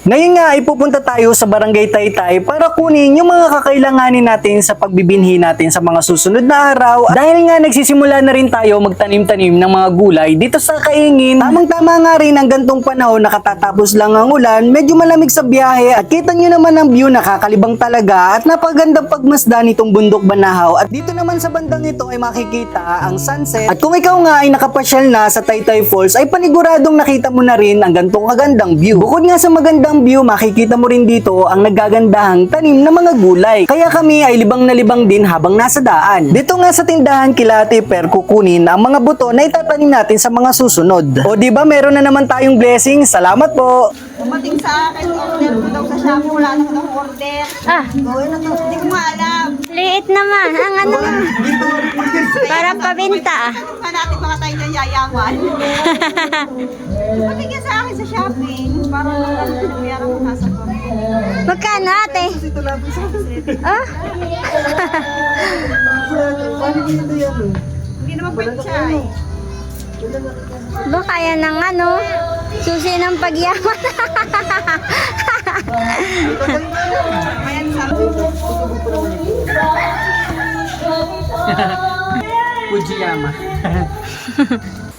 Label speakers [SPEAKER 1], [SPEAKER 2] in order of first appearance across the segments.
[SPEAKER 1] Ngayon nga ay pupunta tayo sa Barangay Taytay para kunin yung mga kakailanganin natin sa pagbibinhi natin sa mga susunod na araw. Dahil nga nagsisimula na rin tayo magtanim-tanim ng mga gulay dito sa Kaingin. Tamang-tama nga rin ang gantong panahon nakatatapos lang ang ulan, medyo malamig sa biyahe at kita nyo naman ang view nakakalibang talaga at napagandang pagmasdan nitong bundok Banahaw. At dito naman sa bandang ito ay makikita ang sunset. At kung ikaw nga ay nakapasyal na sa Taytay Falls ay paniguradong nakita mo na rin ang gantong kagandang view. Bukod nga sa magandang view, makikita mo rin dito ang nagagandahang tanim ng mga gulay. Kaya kami ay libang na libang din habang nasa daan. Dito nga sa tindahan kilati per kukunin ang mga buto na itatanim natin sa mga susunod. O di ba meron na naman tayong blessing? Salamat po!
[SPEAKER 2] Dumating sa akin, order ko daw sa Shopee, wala na ko daw order.
[SPEAKER 3] Ah,
[SPEAKER 2] Gawin na to, hindi ko nga alam.
[SPEAKER 3] liit naman. Ang ano Para
[SPEAKER 2] Tanong ka natin baka tayo dyan yayaman. Dumating yan sa akin sa Shopee, parang ano, sinabayaran ko nasa ko.
[SPEAKER 3] Magkano ate? Ah?
[SPEAKER 2] Hindi naman pwede eh.
[SPEAKER 3] Baka yan ng ano? Susi ng pagyaman.
[SPEAKER 2] Ayan sa
[SPEAKER 1] podia amar.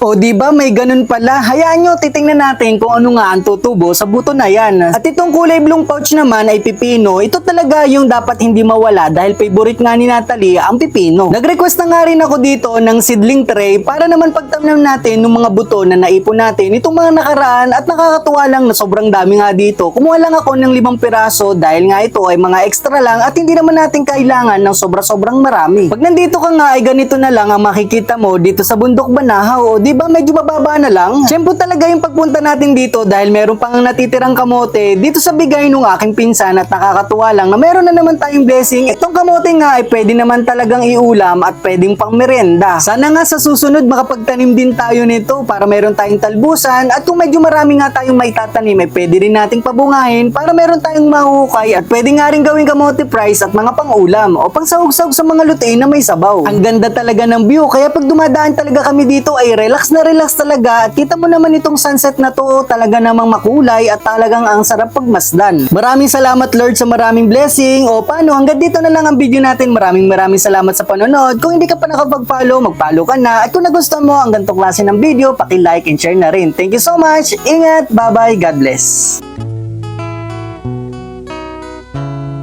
[SPEAKER 1] O di ba may ganun pala? Hayaan nyo, titingnan natin kung ano nga ang tutubo sa buto na yan. At itong kulay blue pouch naman ay pipino. Ito talaga yung dapat hindi mawala dahil favorite nga ni Natalie ang pipino. Nag-request na nga rin ako dito ng seedling tray para naman pagtamnam natin ng mga buto na naipon natin itong mga nakaraan at nakakatuwa lang na sobrang dami nga dito. Kumuha lang ako ng limang piraso dahil nga ito ay mga extra lang at hindi naman natin kailangan ng sobra-sobrang marami. Pag nandito ka nga ay ganito na lang ang makikita mo dito sa bundok Banahaw o di ba medyo mababa na lang? Siyempre talaga yung pagpunta natin dito dahil meron pang natitirang kamote dito sa bigay nung aking pinsan at nakakatuwa lang na meron na naman tayong blessing. Itong kamote nga ay pwede naman talagang iulam at pwedeng pang merienda. Sana nga sa susunod makapagtanim din tayo nito para meron tayong talbusan at kung medyo marami nga tayong may tatanim ay pwede rin nating pabungahin para meron tayong mahukay at pwede nga rin gawing kamote fries at mga pang-ulam o pang sahog-sahog sa mga lutuin na may sabaw. Ang ganda talaga ng view kaya pag dumadaan talaga kami dito ay relax na relax talaga at kita mo naman itong sunset na to talaga namang makulay at talagang ang sarap pagmasdan. Maraming salamat Lord sa maraming blessing o paano hanggang dito na lang ang video natin. Maraming maraming salamat sa panonood. Kung hindi ka pa nakapag-follow, mag-follow ka na. At kung nagustuhan mo ang ganitong klase ng video, paki-like and share na rin. Thank you so much. Ingat. Bye-bye. God bless.